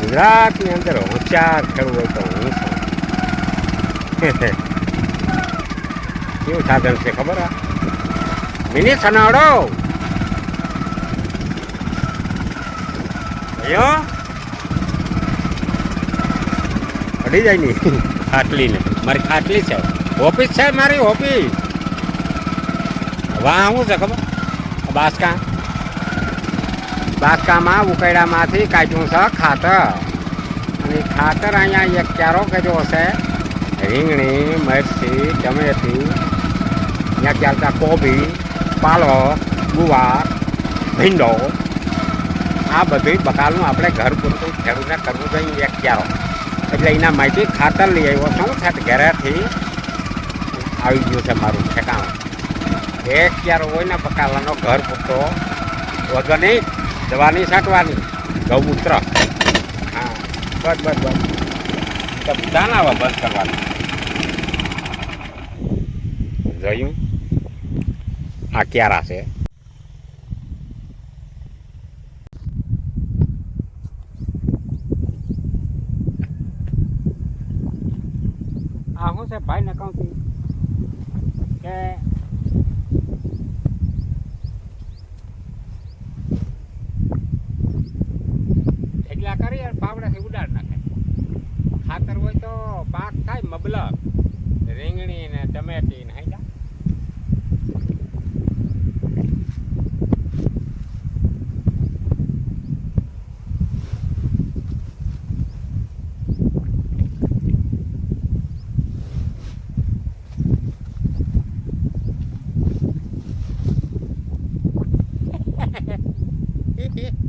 ગુજરાતની અંદર હોશિયાર ખેડૂત હોય તો હું છું. કેવું સાધન છે ખબર આ? મિની સનાડો! અયો! અડી જાય ની. ખાટલી ને. મારી ખાટલી છે. ઓફિસ છે મારી ઓફિસ. વાહ શું છે ખબર? બાસકા બાસકામાં ઉકેડામાંથી કાઢ્યું છે ખાતર. અને ખાતર અહીંયા એક ક્યારો કર્યો હશે, રીંગણી, મરચી, ટમેટી ત્યાં ચાલતા કોબી, પાલક, ગુવાર, ભીંડો, આ બધી બકાલનું આપણે ઘર પૂરતું ખેડૂતને કરવું જોઈએ એક ક્યારો. એટલે એના માહિતી ખાતર લઈ આવ્યો છું સાથે ઘરેથી. આવી ગયું છે મારું ઠેકાણું. એક ક્યારો હોય ને બકાલાનો ઘર પૂરતો વગર નહીં. દવાની છાંટવાની. ગૌમૂત્ર. હા. બસ બસ બસ. બધાના આવા બંધ કરવાનું. જોયું? આ ક્યારા છે? આ હું છે? ભાઈ નકાઉથી કે કરી અને પાવડાથી ઉડાડ નાખે. ખાતર હોય તો પાક થાય, મબલક, રીંગણી ને ટમેટી ને હાઈલા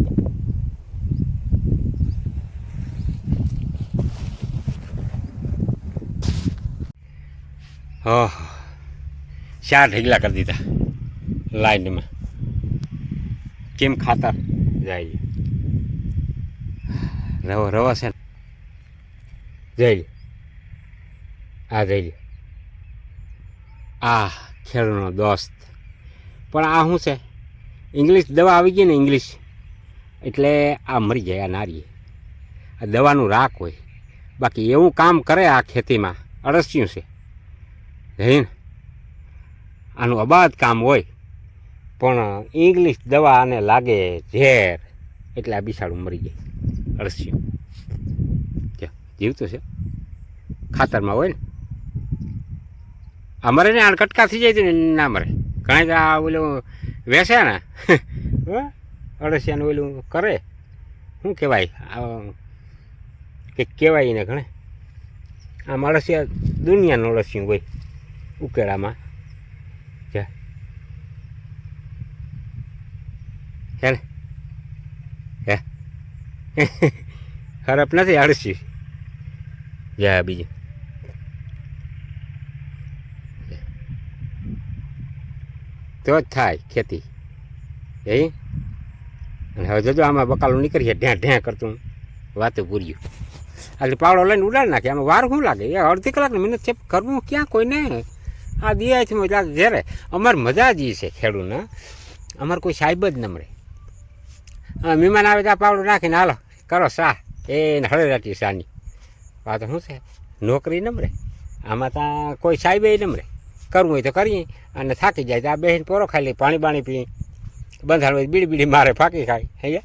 ઓહ. ચાર ઢેગલા કરી દીધા? લાઈનમાં કેમ ખાતર જાય? રવો, રવા છે જઈ આ જઈ આ ખેડૂતનો દોસ્ત. પણ આ શું છે? ઇંગ્લિશ દવા આવી ગઈ ને ઇંગ્લિશ એટલે આ મરી જાય, આ નારી આ દવાનું રાખ હોય. બાકી એવું કામ કરે આ ખેતીમાં. અળસિયું છે. જઈને. આનું અબાદ કામ હોય. પણ ઇંગ્લિશ દવા આને લાગે ઝેર. એટલે આ બિસાડું મરી જાય અળસિયું. કે જીવતું છે. ખાતરમાં હોય ને. અમારે ને આણ કટકા થઈ જાય ને, ના મરે. ઘણા તો આ ઓલું વેસે ને. અળસિયાનું ઓલું કરે. શું કહેવાય? આ કે કહેવાય ને ઘણે. આમ અળસિયા દુનિયાનું અળસિયું હોય. ઉકેળામાં છે હે ને હે ખરાબ નથી અળસી જા બીજું તો જ થાય ખેતી એ અને હવે જજો આમાં બકાલું નીકળીએ ઢ્યાં ઢ્યાં કરતું વાતું પૂર્યું એટલે પાવડો લઈને ઉડાડી નાખે આમાં વાર શું લાગે એ અડધી કલાકની મહેનત છે કરવું ક્યાં કોઈને આ દિયાથી મજા ઘેરે. અમારે મજા જ છે ખેડૂતને. અમારે કોઈ સાહેબ જ ન મળે. મહેમાન આવે ત્યાં પાવડું નાખીને હાલો, કરો શાહ. એને હળેરાટી સાની આ તો શું છે? નોકરી ન મળે. આમાં ત્યાં કોઈ સાહેબે ન મળે. કરવું હોય તો કરીએ. અને થાકી જાય તો આ બેહીને પોરો ખાઈ લઈએ પાણી બાણી પીએ. બંધાળ હોય બીડી બીડી મારે ફાંકી ખાય. હૈયા